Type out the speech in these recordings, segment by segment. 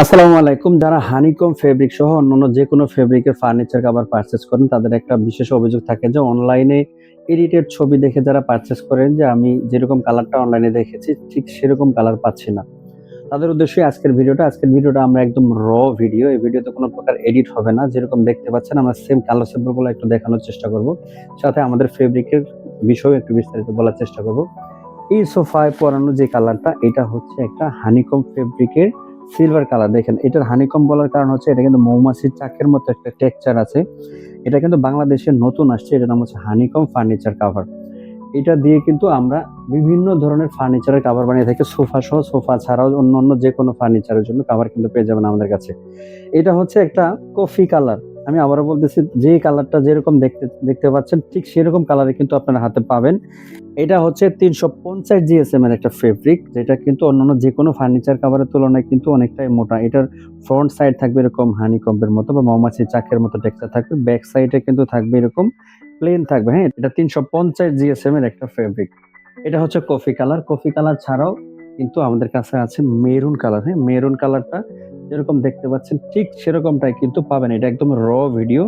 আসসালামু আলাইকুম। যারা হানিকম ফেব্রিক সহ অন্যান্য যে কোনো ফেব্রিকের ফার্নিচার কাভার পারচেস করেন, তাদের একটা বিশেষ অভিযোগ থাকে যে অনলাইনে এডিটেড ছবি দেখে যারা পারচেস করেন, যে আমি যেরকম কালারটা অনলাইনে দেখেছি, ঠিক সেরকম কালার পাচ্ছি না। তাদের উদ্দেশ্যে আজকের ভিডিওটা। আজকের ভিডিওটা আমরা একদম র ভিডিও এই ভিডিওতে কোনো প্রকার এডিট হবে না। যেরকম দেখতে পাচ্ছেন, আমরা সেম কালার স্যাম্পলগুলো একটু দেখানোর চেষ্টা করব। সাথে আমাদের ফেব্রিকের বিষয়ে একটু বিস্তারিত বলার চেষ্টা করব। এই সোফায় পরানো যে কালারটা এটা হচ্ছে একটা হানিকম ফেব্রিকের সিলভার কালার দেখেন, এটার হানিকম বলার কারণ হচ্ছে এটা কিন্তু মৌমাছির চাকের মতো একটা টেক্সচার আছে। এটা কিন্তু বাংলাদেশে নতুন আসছে, এটার নাম হচ্ছে হানিকম ফার্নিচার কাভার এটা দিয়ে কিন্তু আমরা বিভিন্ন ধরনের ফার্নিচারের কাভার বানিয়ে থাকি। সোফা সহ, সোফা ছাড়াও অন্য অন্য যে কোনো ফার্নিচারের জন্য কাভার কিন্তু পেয়ে যাবেন আমাদের কাছে। এটা হচ্ছে একটা কফি কালার আমি আবারও বলতেছি, যে কালারটা যেরকম দেখতে দেখতে পাচ্ছেন, ঠিক সেরকম কালারে কিন্তু আপনারা হাতে পাবেন। এটা হচ্ছে তিনশো পঞ্চাশ জিএসএম এর একটা ফেব্রিক যেটা কিন্তু অন্যান্য যে কোনো ফার্নিচার কাভারের তুলনায় কিন্তু অনেকটাই মোটা। এটার ফ্রন্ট সাইড থাকবে এরকম হানিকম্পের মতো বা মৌমাছি চাকের মতো টেক্সচার থাকবে। ব্যাক সাইডে কিন্তু থাকবে এরকম প্লেন থাকবে হ্যাঁ? এটা তিনশো পঞ্চাশ জিএসএম এর একটা ফেব্রিক এটা হচ্ছে কফি কালার কফি কালার ছাড়াও কিন্তু আমাদের কাছে আছে মেরুন কালার হ্যাঁ? মেরুন কালারটা যেরকম দেখতে পাচ্ছেন, ঠিক সেরকমটাই কিন্তু পাবেন। এটা একদম র ভিডিও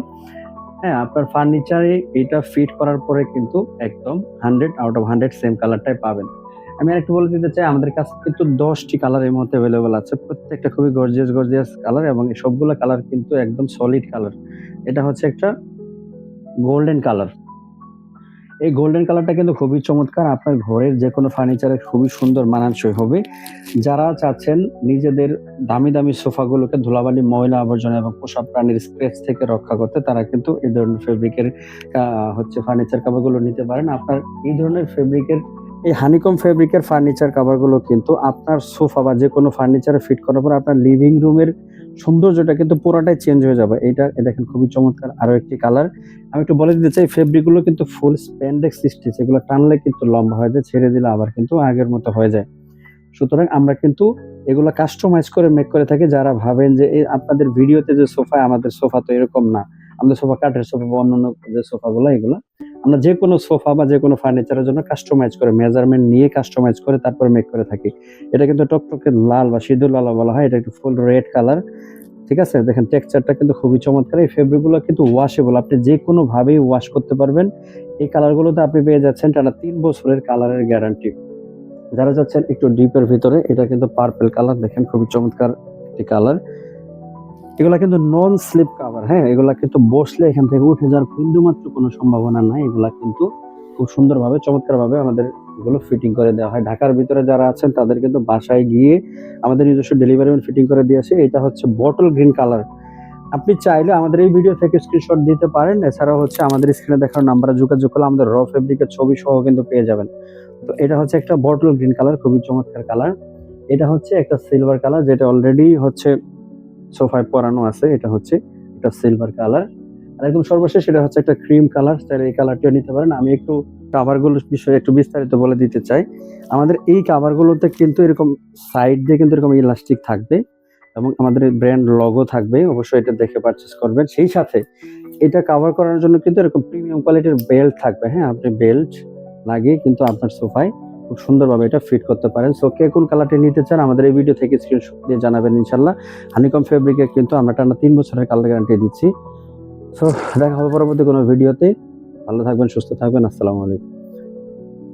হ্যাঁ আপনার ফার্নিচারে এটা ফিট করার পরে কিন্তু একদম hundred out of hundred same কালারটাই পাবেন। আমি আরেকটু বলে দিতে চাই, আমাদের কাছে কিন্তু দশটি কালার এই মুহূর্তে অ্যাভেলেবেল আছে। প্রত্যেকটা খুবই গর্জিয়াস গর্জিয়াস কালার এবং সবগুলো কালার কিন্তু একদম সলিড কালার এটা হচ্ছে একটা গোল্ডেন কালার এই গোল্ডেন কালারটা কিন্তু খুবই চমৎকার। আপনার ঘরের যে কোনো ফার্নিচারে খুবই সুন্দর মানানসই হবে। যারা চাচ্ছেন নিজেদের দামি দামি সোফাগুলোকে ধুলাবালি, ময়লা আবর্জনা এবং পোষা প্রাণীর স্ক্র্যাচ থেকে রক্ষা করতে তারা কিন্তু এই ধরনের ফেব্রিকের হচ্ছে ফার্নিচার কাভারগুলো নিতে পারেন। আপনার এই ধরনের ফেব্রিকের এই হানিকম ফেব্রিকের ফার্নিচার কাভারগুলো কিন্তু আপনার সোফা বা যে কোনো ফার্নিচারে ফিট করার পর আপনার লিভিং রুমের সৌন্দর্যটা কিন্তু পুরোটাই চেঞ্জ হয়ে যাবে। এটা দেখেন খুবই চমৎকার আরও একটি কালার আমি একটু বলে দিতে চাই ফেব্রিকগুলো কিন্তু ফুল স্প্যান্ডেক্স স্টিচ এগুলো টানলে কিন্তু লম্বা হয়ে যায়, ছেড়ে দিলে আবার কিন্তু আগের মতো হয়ে যায়। সুতরাং আমরা কিন্তু এগুলো কাস্টমাইজ করে মেক করে থাকি। যারা ভাবেন যে এই আপনাদের ভিডিওতে যে সোফা আমাদের সোফা তো এরকম না। আমাদের সোফা কাঠের সোফা বা অন্যান্য যে সোফাগুলো এগুলো আমরা যে কোনো সোফা বা যে কোনো ফার্নিচারের জন্য কাস্টমাইজ করে মেজারমেন্ট নিয়ে কাস্টমাইজ করে তারপর মেক করে থাকি। এটা কিন্তু টকটকে লাল বা সিঁদুর লাল বলা হয়, এটা একটু ফুল রেড কালার ঠিক আছে? দেখেন টেক্সচারটা কিন্তু খুবই চমৎকার। এই ফেব্রিকগুলো কিন্তু ওয়াশেবল আপনি যে কোনো ভাবেই ওয়াশ করতে পারবেন। এই কালারগুলোতে আপনি পেয়ে যাচ্ছেন টানা তিন বছরের কালারের গ্যারান্টি যারা যাচ্ছেন একটু ডিপের ভিতরে, এটা কিন্তু পার্পল কালার দেখেন খুবই চমৎকার একটি কালার এগুলা কিন্তু নন স্লিপ কাভার হ্যাঁ? এগুলা কিন্তু বসলে এখান থেকে উঠে যাওয়ার বিন্দুমাত্র কোনো সম্ভাবনা নাই। এগুলা কিন্তু খুব সুন্দরভাবে, চমৎকারভাবে আমাদের এগুলো ফিটিং করে দেওয়া হয়। ঢাকার ভিতরে যারা আছেন, তাদের কিন্তু বাসায় গিয়ে আমাদের নিজস্ব ডেলিভারি ফিটিং করে দিয়ে আসে। এটা হচ্ছে বটল গ্রিন কালার আপনি চাইলে আমাদের এই ভিডিও থেকে স্ক্রিনশট দিতে পারেন। এছাড়াও হচ্ছে আমাদের স্ক্রিনে দেখার নাম্বারে যোগাযোগ করলে আমাদের র ফেব্রিকের ছবি সহ কিন্তু পেয়ে যাবেন। তো এটা হচ্ছে একটা বটল গ্রিন কালার খুবই চমৎকার কালার এটা হচ্ছে একটা সিলভার কালার যেটা অলরেডি হচ্ছে সোফায় পরানো আছে, এটা হচ্ছে একটা সিলভার কালার আর একদম সর্বশেষ এটা হচ্ছে একটা ক্রিম কালার চাইলে এই কালারটিও নিতে পারেন। আমি একটু কাভারগুলোর বিষয়ে একটু বিস্তারিত বলে দিতে চাই। আমাদের এই কাভারগুলোতে কিন্তু এরকম সাইড দিয়ে কিন্তু এরকম ইলাস্টিক থাকবে এবং আমাদের ব্র্যান্ড লগো থাকবে। অবশ্যই এটা দেখে পারচেস করবেন। সেই সাথে এটা কাভার করার জন্য কিন্তু এরকম প্রিমিয়াম কোয়ালিটির বেল্ট থাকবে। হ্যাঁ আপনি বেল্ট লাগিয়ে কিন্তু আপনার সোফায় খুব সুন্দরভাবে এটা ফিট করতে পারেন। সো কে কোন কালারটি নিতে চান, আমাদের এই ভিডিও থেকে স্ক্রিনশট দিয়ে জানাবেন ইনশাল্লাহ। হানিকম ফেব্রিকে কিন্তু আমরা টানা তিন বছরের কালার গ্যারান্টি দিচ্ছি। সো দেখা হবে পরবর্তী কোনো ভিডিওতে ভালো থাকবেন, সুস্থ থাকবেন। আসসালামু আলাইকুম।